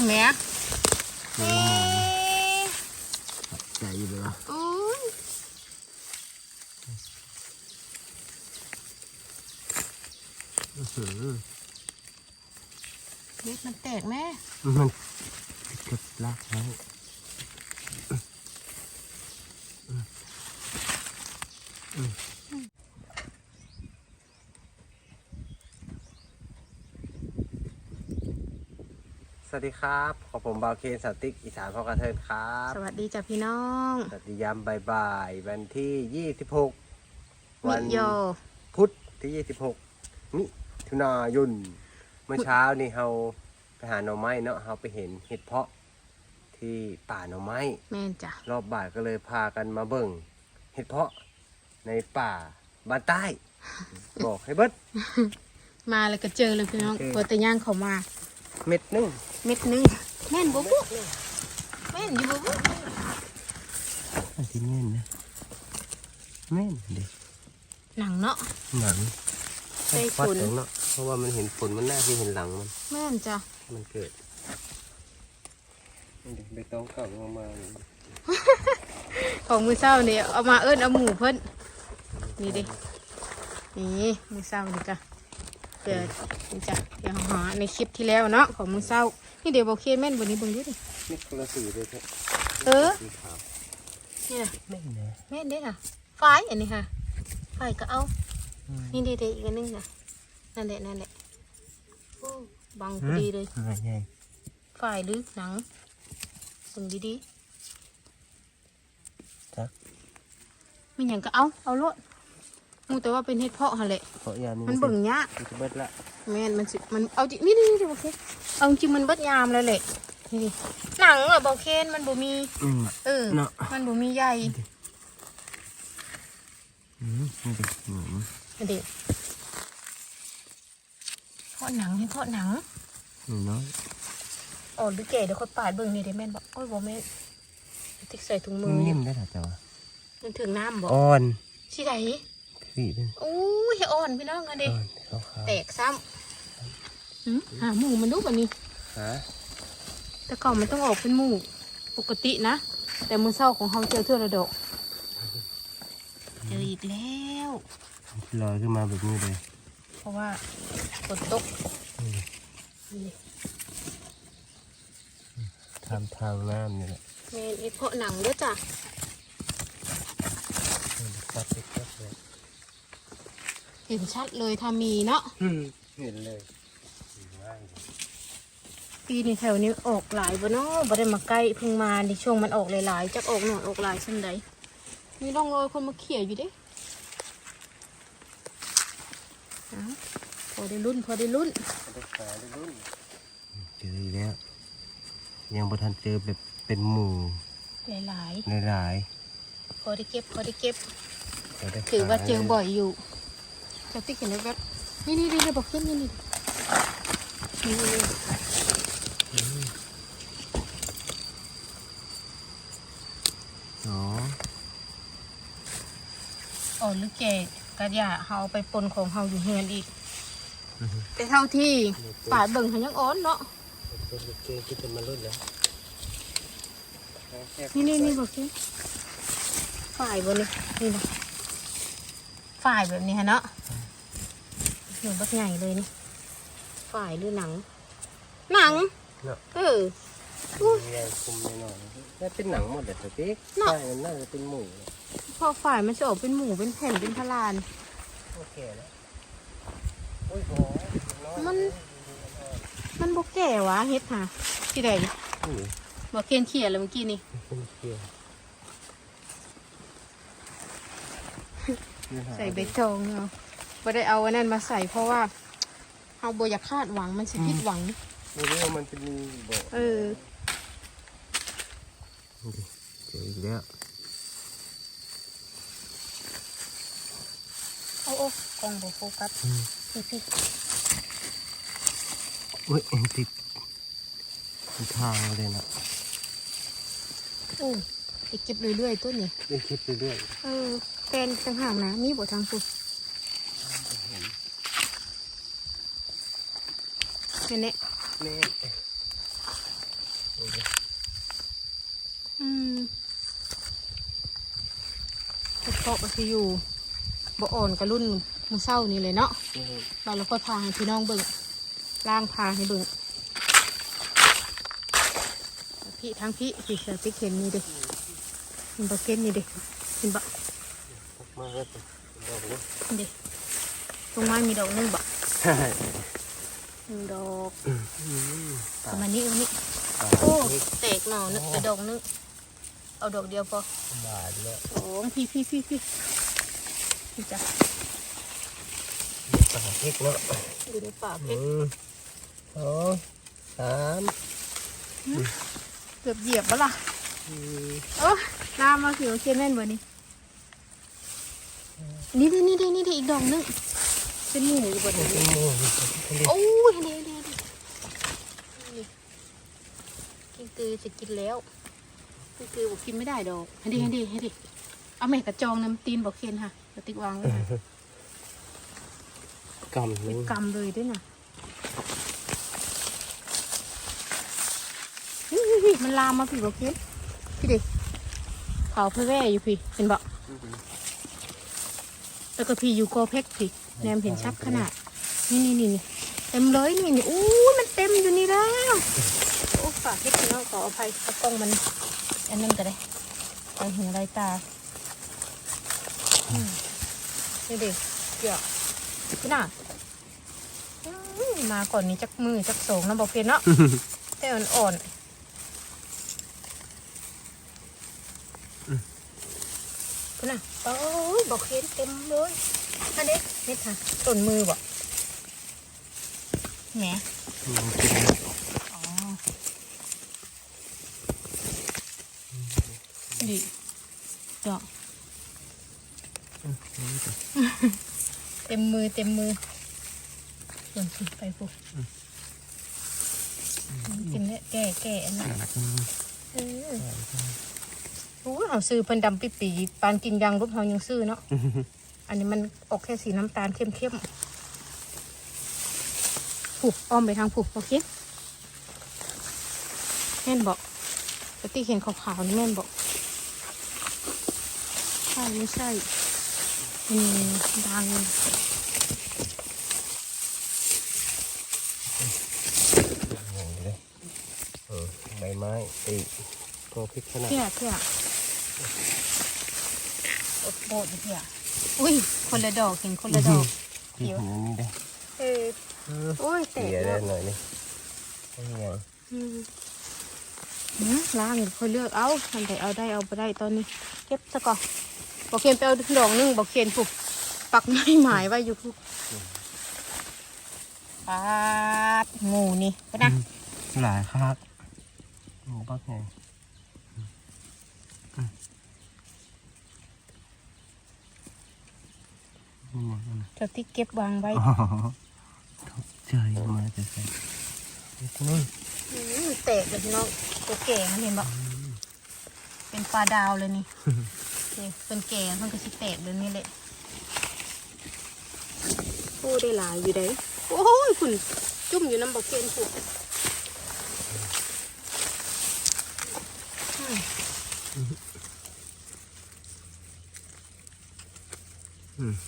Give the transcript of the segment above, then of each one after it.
คุณแม่โอ้เอ๊ะใจเลยวะโอ้ยอื้อหือเล็ดมันแตกแม่มันเกับลากแล้ว วัสดีครับขอผมบาวเคนสนติกอีสานพ่อกระเทินครับ สวัสดีจ้ะพี่น้องสวัสดียามบ่ายๆวันที่ 26มิวันโยพุธที่ 26 มิถุนายนเมื่อเช้านี่เราไปหาหน่อไม้เนาะเราไปเห็นเห็ดเพาะที่ป่าหน่อไม้ แม่นจ้ะรอบบ่ายก็เลยพากันมาเบิ่งเห็ดเพาะในป่าบ้านใต้ บอกให้เบิดมาแล้วก็เจอเลยพี่น้องโอเคเปิดแต่ย่างเขามา เม็ดหนึงเม็ดหนึงแม่นบุบุแม่นอยู่บุบุอันที่แม่นนะแม่นเด็กหนังเนาะหนังใส่ฟัดขนหนังเนาะเพราะว่ามันเห็นฝนมันน่าที่เห็นหลังมันแม่นจ้ะมันเกิดนี่ดิใบตองเก่าลงมาของมือเศร้าเนี่ยเอามาเอิ้นเอาหมูเพิ่นนี่ดินี่มือเศร้านี่จ้ะ เกิดนี่จ้ะเดี๋ยวหาในคลิปที่แล้วเนาะของมือเศร้า นี่เดี๋ยวบอกเคแม่นบนนี้เบิ่งดูดินี่คนละสีเลยครับเออสีขาวนี่นะแม่นนะแม่นเด้ค่ะฝ้ายอันนี้ค่ะฝ้ายก็เอา นี่เด็กๆอีกอันนึงนะนั่นแหละนั่นแหละโอ้บังพอดีเลยอะไรใหญ่ฝ่ายหรือหนังสึงดีจักๆมีอย่างก็เอา เอาโลด มูแต่ว่าเป็นเห็ดเพาะหั่นแหละเพราะยานี่มันเบิ่งยากมันจะเบิดละแม่นมันสิมันเอาจริงนี่นี่นี่โอเคเอาจริงมันเบิดยามเลยแหละนี่ดิหนังอะบอกเคนมันบ่มีอืมเออเนาะมันบ่มีใยอืมนี่ดิอืมนี่ดิเพาะหนังให้เพาะหนังหนูน้อยอ๋อหรือแก่เดี๋ยวคนปาดเบิ่งนี่เด้แม่นบอกโอ้ยบ่แม่นติ๊กใส่ถุงมือนิ่มได้หรอจ๊ะวะมันถึงน้ำบ่อ่อนสิได สีเป็นอู้ยอ่อนพี่น้องอันเด็อ่อนขาวขาวแตกซ้ำหืมหาหมูมันดูแบบนี้ฮะแต่ก่อนมันต้องออกเป็นหมูปกตินะ แต่มือเศร้าของเขาเจอเทือระดกเจออีกแล้วลอยขึ้นมาแบบนี้เลย เพราะว่าฝนตกทำทางน้ำนี่แหละเมนไอเพาะหนังด้วยจ้ะ เล็กๆเลยเห็นชัดเลยถ้ามีเนาะเห็นเลยง่ายเลยปีนี้แถวนี้ออกหลายบ่เนาะบ่ได้มาใกล้เพิ่งมาในช่วงมันออกหลายๆจักออกหน่อยออกหลายเช่นใดมีร่องรอยคนมาเขี่ยอยู่เด้เอ้าพอได้รุ่นพอได้รุ่นได้ขาได้รุ่นเจออีกแล้วยังบ่ทันเจอแบบเป็นหมู่หลายหลายๆพอได้เก็บพอได้เก็บๆได้ถือว่าเจอบ่อยอย อยู่จะติ๊กเห็นแวบๆนี่นี่นี่นี่บอกเก็บนี่นี่นี่นี่อ๋ออ๋อหรือแกกระยาเฮาเอาไปปนของเฮาอยู่เฮือนอีก แต่เท่าที่ปาดเบิ่งหันยังอ่อนเนาะเป็นเกงที่จะมารุ่นแล้วนี่นี่นี่บอกเก็บฝ่ายบนนี่นี่นะฝ่ายแบบนี้ฮะเนาะ หนูบักใหญ่เลยนี่ฝ่ายหรือหนัง หนัง เนาะเออใหญ่คุมหน่อยๆน่าเป็นหนังหมดเลยสติ๊กเนาะ ใช่มันน่าจะเป็นหมูพอฝ่ายมันจะออกเป็นหมูเป็นแผ่นเป็นพลาน โอเคแล้วโอ้ยโหอยมัน มันบกแก่วะเฮ็ดค่ะที่ใดนี่บอกเคนเขียเลยเมื่อกี้นี่เป็นเกียวใส่ใบตองเนาะ บ่ได้เอาอันนั้นมาใส่เพราะว่าเอาบ่อยากคาดหวังมันสิผิดหวังไม่รู้ว่ามันจะมีบ่เออดูดิเจออีกแล้วเอาโอ้กล้องบ่โฟกัสพี่พี่อุ้ยติดติดทางเลยนะโอ้ไปเก็บเรื่อยๆต้นนี่ได้คลิปไปเรื่อยเออแฟนต่างหากนะมีบ่ทางสุด แหละแม่อืมเห็ดเพาะก็คืออยู่บ่อ่อนกับรุ่นมือเศร้านี่เลยเนาะเราแล้วก็พาให้พี่น้องเบิ่งล่างพาให้เบิ่งพี่ทั้งพี่พี่เสือพี่เข็นนี่เดิเห็นบะเก็นนี่เดิเห็นบะมาแล้วจ้ะดอกนี้เดิตรงไม้มีดอกหนึงบะใช่ หนึ่งดอกอืมประมาณนี้เอานี้ตายโอ้แตกหน่อนึกแต่ดอกนึงเอาดอกเดียวพอบาดแล้วโอ้พี่พี่พี่พี่พี่จ้ะปลาพริกเนาะอยู่ในป่าเพหชรนึ่งสองสามเกือบเหยียบแล้วล่ะสี่โอ้ลามมาผิวเชียนแม่นบ่นี่นี่ดินี่ดินี่ดิอีกดอกนึง เป็นหมูอยู่บนเป็นี้นหมูเป็นดิโอ้ยเดี๋ยวเดี๋ยวเดี๋ยวนี่กินตือจะกินแล้วกินตือบอกกินไม่ได้ดอกให้ดิให้ดิให้ดิเอาแม่กระจองน้ำตีนบอกเคนค่ะกระติกวางไว้ค่ะกำหนึงกำเลยด้วยนะมันลามมาพี่บอกเคนพี่ดิเขาเพื่อแว่อยู่พี่เห็นบอกแล้วก็พี่อยู่กอเพกพี่ แนมเห็นชัดขนาดนี่นี่นี่นี่เต็มเลยนี่นี่อู้ยมันเต็มอยู่นี่แล้วโอ้ฝากพี่น้องขออภัยเอากล้องมันอันนั้นก็ได้ไปเห็นไรตาอืมนี่ดิเดี๋ยวพี่น่ะอื้อมาก่อนนี้จักมือจักโสงนะบอกเพียนเนาะแต่อ่อนอ่อนพี่น่ะโอ้ยบอกเพียนเต็มเลยอันนี้ นี่ค่ะต้นมือบอกแหมอืมกินแล้วอ๋อดิดอกเต็มมือเต็มมือส่วนสิไปปุ๊บกินเนี่ยแก่แก่อันนั้นอืมเออโอ้ยเอาซื้อเพิ่นดำปิปีปานกินยางรูปเฮายังซื้อเนาะ อันนี้มันออกแค่สีน้ำตาลเข้มๆผูกอ้อมไปทางผูกโอเคแม่นบอกปฏิเห็นขาวๆนี่แม่นบอกใช่ไม่ใช่อืมดังอย่างนี้เลยเออใบไม้ตีก็พริกขนาดเที่ยเที่ยอดโบดอยู่เที่ย อุ้ย คนละดอกเห็นคนละดอกที่หัวนี่ได้เออโอ้ยแตเสีกยได้แล้วหน่อยนี่ไม่ยังอืมหืมล้างอยู่ค่อยเลือกเอาทันใดเอาได้เอาไปได้ตอนนี้ เก็บซะก่อนบอกเคียนไปเอาดอกหนึงบอกเคียนผูกปักไม้หมายไว้อยู่ผูกปาดงูนี่ก็นะหลายครับหมูปักไงอืมอืม เจ้าที่เก็บวางไว้อ๋อตกใจมาจะใส่นี่อืมแตกเลยพี่น้องตัวแก่มันเห็นบอกเป็นปลาดาวเลยนี่นี่เป็นแก่มันก็สิแตกเดี๋ยวนี้แหละพูดได้หลายอยู่ได้โอ้ยคุณจุ่มอยู่น้ำบอกเกนผูกอืมกลุ่มเป็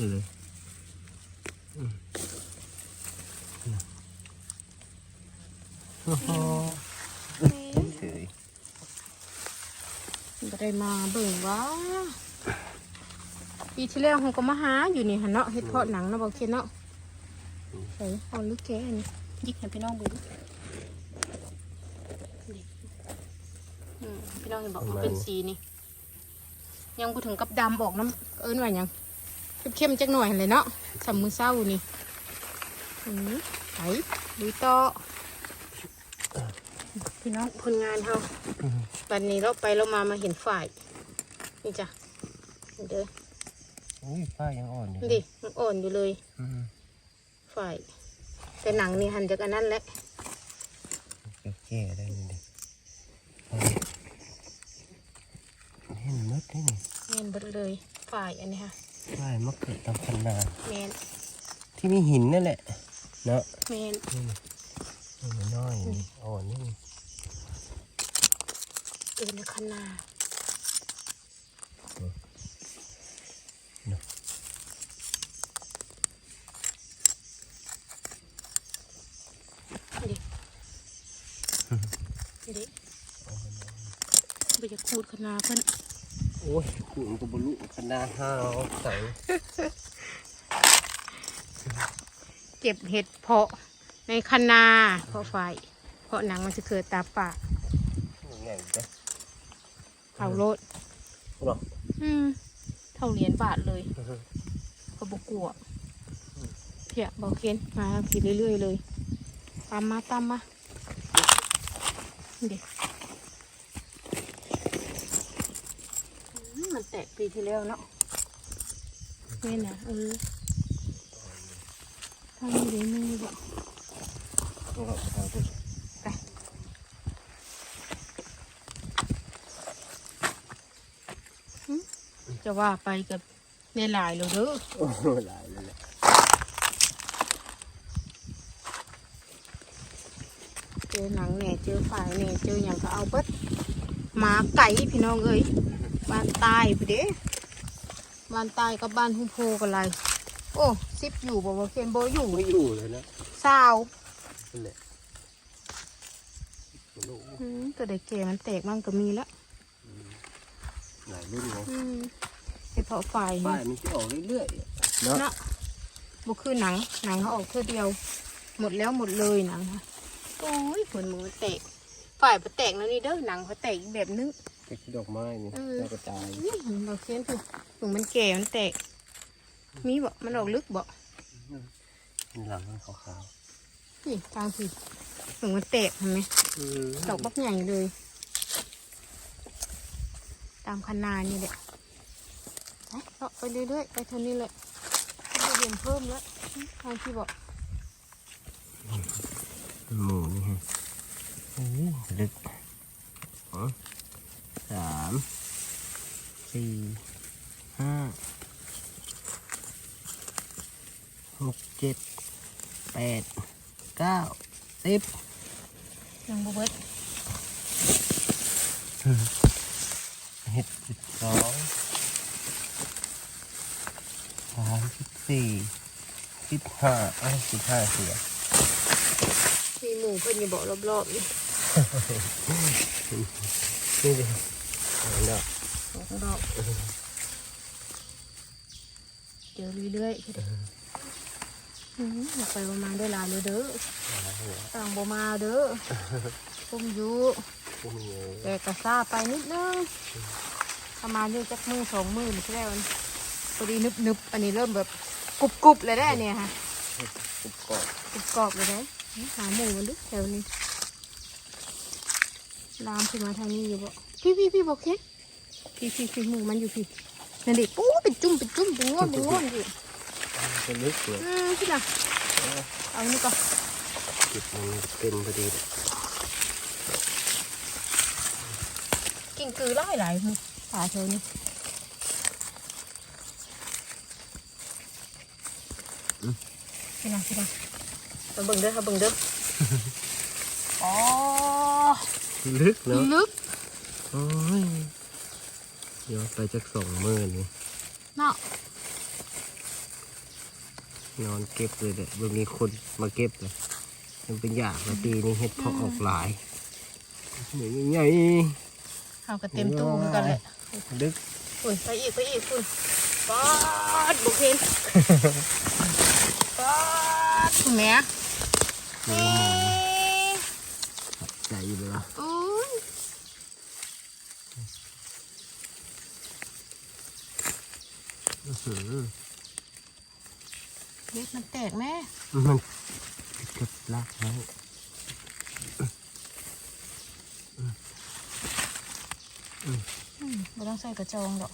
นก้อนเลยอืมโอ้โหเฉยบ่ได้มาเบิ่งว่าปีที่แล้วเขาก็มาหาอยู่นี่หันเนาะเฮ็ดเพาะหนังเนาะบอกเคนเนาะใส่เอาลูกแกอันนี้ยิกให้พี่น้องเบิ่งนี่อืมพี่น้องเห็นบอกมันเป็นสีนี่ ยังบ่ถึงกับดำออกน้ำเอิ้นว่าหยัง เข้มๆจักหน่อยหั่นเลยเนาะสำมือเศร้านี่อืมไปดูต่อพี่น้องผลงานเฮาวันนี้เราไปเรามามาเห็นฝ่ายนี่จ้ะเห็นเด้ออุ้ยป้ายังอ่อนอยู่ดิมันอ่อนอยู่เลยอืมฝ่ายแต่หนังนี่หันจากอันนั้นแหละแก่ได้นี่เด็กเห็นมัดได้นี่แมนเบิดเลยฝ่ายอันนี้ค่ะ ป้ายมะเขือตามคันนาแมนที่มีหินนั่นแหละ เนาะแมนนี่น้อยๆนี่อ่อนนี่เอ็นคณาดิดิไปจะขูดคณาเพิ่นโอ้ยขุนกับบลุคณะห้าวใส่เก็บเห็ดเพาะในคณาเพาะไฟเพาะหนังมันจะเกิดตาปากใหญ่จ้ะเอาโลดหรออืมเท่าเหรียญบาทเลยก็บกลัวเพียบอกเคนมากินเรื่อยๆเลยตามมาตามมาเด็ก มันแตกปีที่แล้วเนาะนี่นะเออทำดีมือบ่เอาเอาเอาไปไปหึจะว่าไปกับในหลายเลยเด้อโอ้หลายเลยแหละเจอหนังแหน่เจอฝ่ายแหน่เจออย่างก็เอาเบิดหมาไก่พี่น้องเอ้ย บ้านใตายไปเด้บ้านใตายกับบ้านหุ่มโพกันไรโอ้ซิปอยู่บอกว่าเคนโบอยู่ไม่อยู่เลยนะสาวนั่นแหละบลุอืมตัวเด็กแก่มันแตกมันก็มีแล้วหลายรุ่นเนาะอืมไอเพาะฝ่ายป้านี่ยมันจะออกเรื่อยๆเนาะเนาะบุคือหนังหนังเขาออกเท่าเดียว หมดแล้วหมดเลยหนังค่ะโอ้ยผลมือมันแตกฝ่ายมันแตกแล้วนี่เด้อหนังเขาแตกอีกแบบนึง แค่ดอกไม้นี่เออแล้วก็ตายนี่เราเขียนถูกถึงมันแก่มันแตก มีบ่มันออกลึกบ่หลังมันขาวนี่ทางสิถึงมันแตกเห็นไหมๆอืมดอกบักใหญ่เลย ตามคันนานี่แหละไปเลาะไปเรื่อยๆไปเท่านี้เลยไปเรียนเพิ่มแล้วทางที่บอกหมูนี่ฮะโอ้ลึกสอง สามสี่ห้าหกเจ็ดแปดเก้าสิบยังบ่เบิดเห็ดสิบสองสามสิบสี่สิบห้าเอ้ยสิบห้าเสียมีหมูเพิ่นอยู่บ่รอบๆนี่ นี่ดิเอา เนาะสองดอกเจอเรื่อยๆอืมอยากไปประมาณได้หลายเลยเด้อต่างบ่มาเด้อผมอยู่พวกนี้แต่กระซ่าไปนิดนึงประมาณนี้จักมือสองมือนี่ใช่แล้วมันพอดีนึบนึบๆอันนี้เริ่มแบบกรุบกรุบเลยได้อเนี่ยค่ะกรุบกรอบกรุบกรอบเลยได้อหาหมูมันดิแถวนี้ลามขึ้นมาทางนี้อยู่บ่ พี่พี่พี่บอกเค้กพี่พี่พี่หมูมันอยู่พี่นั่นดิปูเป็นจุ่มเป็นจุ่มเป็นง่วนเป็นง่วนอยู่เป็นลึกเลยอืมพี่น่ะเอานี่ก่อนจิบมันเต็มพอดีเลยกิ่งกือไล่หลายมือป่าเธอนี่พี่น่ะพี่น่ะมาเบิ่งเด้อมาเบิ่งเด้ออ๋อลึกเนาะลึก โอ้ยย้อนไปจากสองมือนี่เนาะนอนเก็บเลยเด็กมีคนมาเก็บเลยมันเป็นอย่างละปีนี้เห็ดเพาะออกหลายใหญ่เอากระเต็มตู้เหมือนกันเลยลึกอุ้ยไปอีกไปอีกคุณปอดบุกเห็นปอดคุณแม่เอ๊ะใจอยู่เลยละอุ้ย อื้อหือ เล็กมันแตกแม่มันเก็บลากไว้อืมไม่ต้องใส่กระจองหรอก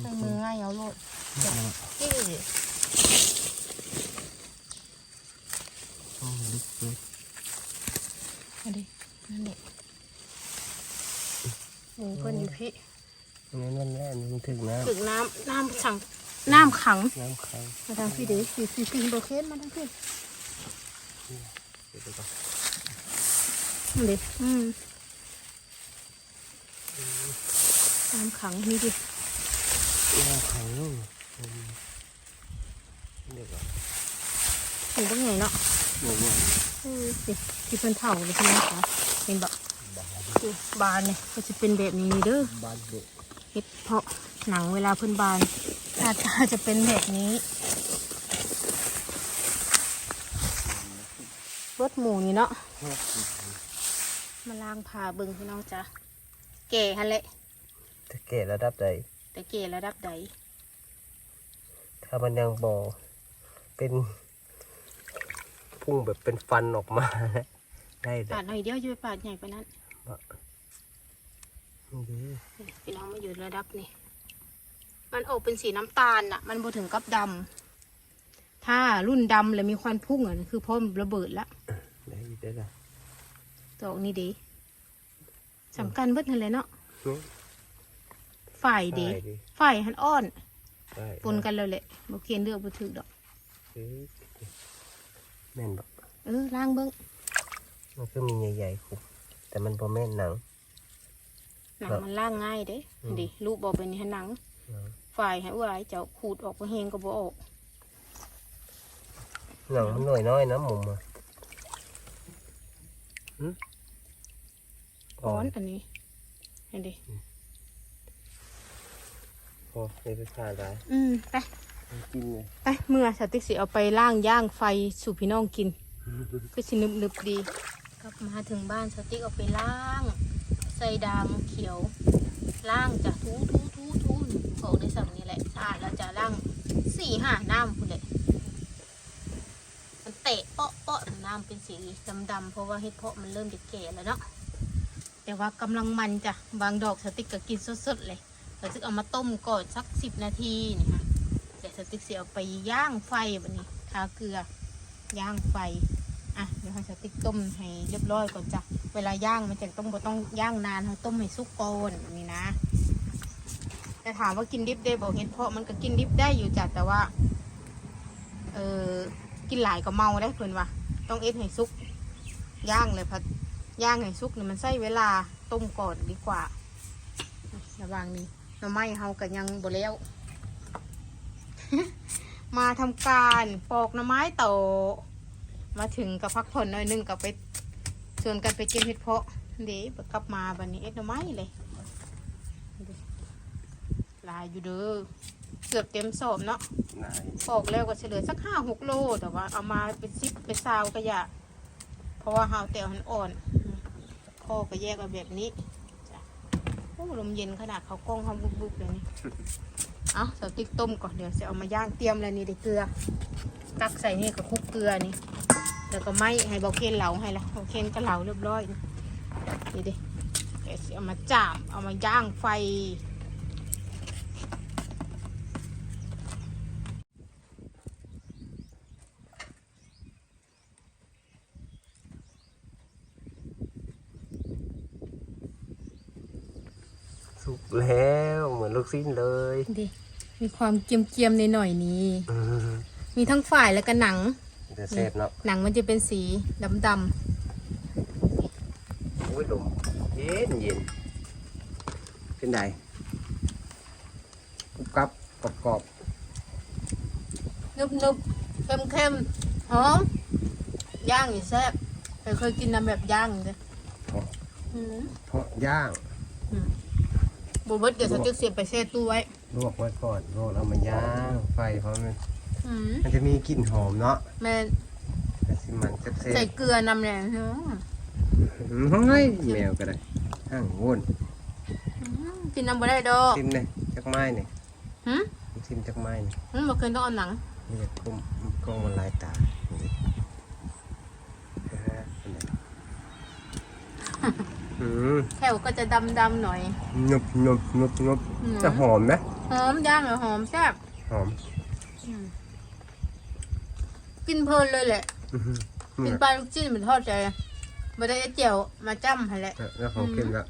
ใส่มือง่ายเอาโลดนี่โอ้ลึกเลยมาดินั่นเด็กหมูเพิ่นอยู่พี่นั่นนั่นแหละมันถึงน้ถึงน้ำน้ำขัง น้ำขังำน้ำค้างมาทางพี่เด้พี่พี่พี่โบเคนมาทางพี่เดี๋ยวก่อนมันดิอืมน้ำขังนี่ดิน้ำขังอืมเด็กอะเห็นได้ไงเนาะหน่วยงานเออสิที่เพิ่นเถ่าเลยใช่ไหมคะเห็นบอกดูบานเนี่ยก็จะเป็นแบบนี้เด้อบ้านเด็กเห็ดเพาะ หนังเวลาเพิ่นบานหน้าตาจะเป็นแบบนี้รถหมูนี่เนาะมาล้างผ่าเบิ่งพี่น้องจ้ะแก่ฮันแหละถ้าเกะระดับใดแต่แก่ระดับใดถ้ามันยังบอเป็นพุ่งแบบเป็นฟันออกมา ได้เลปายดหน่อยเดียวจะไปปาดใหญ่กว่านั้นนี่นี่พี่น้องมาอยู่ระดับนี้ มันออกเป็นสีน้ำตาลน่ะ มันบ่ถึงกับดำ ถ้ารุ่นดำแล้วมีควันพุ่งอะคือพร้อมระเบิดละได้ได้ละดอกนี้ดีสำคัญเบิดนั่นแหละเนาะอืมฝ่ายดีได้ดิฝ่ายหันอ้อนได้ปนกันเลยแหละบ่เคียนเลือกบ่ถึกดอกเอ้ยแม่นบอกเออล้างเบิ่งมันก็มีใหญ่ๆคุมแต่มันพอแม่นหนังหนังครับมันล้างง่ายเด้อืมดิลูกบอกเป็นนี่หนังหนัง ฝ่ายให้อ้วยเจ้าขูดออกบ่เฮงก็บ่ออกหนังมันหน่อยน้อยนะหมุมอะหืมก้อนอันนี้เห็นดิโอ้ไม่ไปผ่าได้อืมไปกินเลยไปเมื่อสติกสิเอาไปล่างย่างไฟสู่พี่น้องกิน ก็สินึบนึบๆดีกลับมาถึงบ้านสติกเอาไปล่าง ใส่ดางเขียว ล่างจะทูทูทูทู ของในสังนี้แหละสะอาดแล้วจะล่างสี่ห้าน้ำคุณเลยมันเตะเปาะเปาะน้ำเป็นสีดำๆเพราะว่าเห็ดเพาะมันเริ่มจะแก่แล้วเนาะแต่ว่ากำลังมันจ้ะบางดอกสติกก็กินสดๆเลยสติกเอามาต้มก่อนสักสิบนาทีนี่ค่ะเดี๋ยวสติกเสียเอาไปย่างไฟแบบนี้ทาเกลือย่างไฟอะเดี๋ยวให้สติ๊กต้มให้เรียบร้อยก่อนจ้ะเวลาย่างมันจะต้องต้องย่างนานเราต้มให้สุกก่อนแบบนี้นะ แต่ถามว่ากินดิบได้บอกเห็ดเพาะมันก็กินดิบได้อยู่จ้ะแต่ว่า เออกินหลายก็เมาได้เพื่อนว่าต้องเอ็ดให้สุก ย่างเลยพัดย่างให้สุกเนี่ยมันใช้เวลาต้มก่อนดีกว่าระว่างนี้หน่อไม้เฮากันยังบ่แล้ว มาทำการปอกหน่อไม้โตมาถึงกับพักผ่อนหน่อยนึงกับไปชวนกันไปเก็บเห็ดเพาะเดี๋ยวกลับมาบันนี้เอ็ดหน่อไม้เลย ลายอยู่เด้อเกือบเต็มสอบเนาะนายปอกแล้วก็เฉลยสักห้าหกโล แต่ว่าเอามาเป็นซิปเป็นซาวก็อยากเพราะว่าหาวแต่มันอ่อนข้อก็แยกมาแบบนี้จ้ะโอ้ลมเย็นขนาดเขากล้องเขาบุบๆเลยนี่ เอาสติ๊กต้มก่อนเดี๋ยวจะเอามาย่างเตรียมแล้วนี่ได้เกลือ ตักใส่นี่กับคลุกเกลือนี่ แล้วก็ไม่ให้เบาเคนเหลาให้ละเบาเคนก็เหลาเรียบร้อยนี่นี่ดิเดี๋ยวสิเอามาจามเอามาย่างไฟ สุกแล้วเหมือนลูก สิ้นเลยดิมีความเกียมๆในหน่อยๆนี้อืมมีทั้งฝ่ายแล้วก็หนังจะเซฟเนาะหนังมันจะเป็นสีดำโอ้ยลมเย็นเย็นเป็นไงกรุบกรับกรอบกรอบๆนึบๆเค็มๆหอมย่างอยู่แซ่บเคยเคยกินน้ำแบบย่างเลยเพราะอืมเพราะย่าง บูเบิร์ตเดี๋ยวสติ๊กเสียบไปแช่ตู้ไว้ ลวกไว้ก่อนลวกแล้วมาย่างไฟเพราะมันอืมมันจะมีกลิ่นหอมเนาะแม่แต่สิมันเซฟเซใส่ฟเกลือนำเนี่ยอืมเฮ้ยแมวก็ได้ห้างวุ่นกินน้ำบ่ได้ดอกซิมเนี่ยจักไม้เนี่ยหืมซิมจักไม้เนี่ยอืมบ่เคยต้องเอาหนัง นี่จะกล้องกล้องมันลายตานี่เออเป็นไง อืมแถวก็จะดำๆหน่อยนุบนุบนุบนุบอืมจะหอมไหมหอมย่างเหรอหอมแซ่บหอมอืมกินเพลินเลยแหละอื้อหือกินปลาลูกจิ้นเหมือนทอดใจไม่ได้เอาเจียวมาจ้ำให้แหละแล้วของกินก็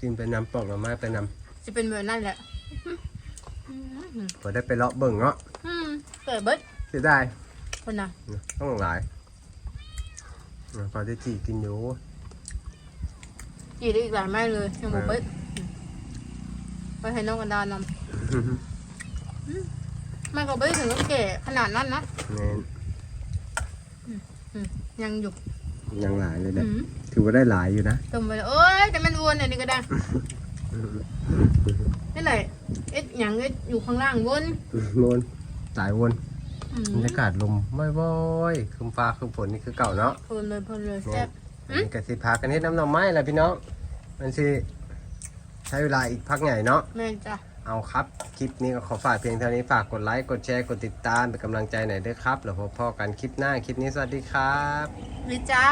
กินไปนำปอกหน่อไม้ไปนจะเป็นแบบนั้นแหละอืมำพอได้ไปเลาะเบิ่งเนาะอืมเปิดเบิดเสียดายคนน่ะต้องหลายพอได้จีกินอยู่ จีได้อีกหลายไม้เลยยังบอกไปไปให้น้องกันดานนำไม่ก็ไม่ถึงกับแก่ขนาดนั้นนะแม่นอืมยังอยู่ยังหลายเลยแหละอืมถือว่าได้หลายอยู่นะต้มไปเลยเอ้ยแต่มันวนอันนี้ก็ได้นี่แหละเอ็ดหยังเอ็ดอยู่ข้างล่างวนวนสายวนอืมบรรยากาศลมบ่อยๆคืมฟ้าคืมฝนนี่คือเก่าเนาะเพลินเลยเพลินเลยแม่แซ่บอั นนี้ก็สิพากันเฮ็ดน้ำหน่อไม้แหละพี่น้อง มันสิใช้เวลาอีกพักใหญ่เนาะ แม่นจ้ะ เอาครับ คลิปนี้ก็ขอฝากเพียงเท่านี้ฝากกดไลค์ กดแชร์ กดติดตามเป็นกำลังใจหน่อยด้วยครับ แล้วพบพ่อกันคลิปหน้า คลิปนี้สวัสดีครับนี่จ้า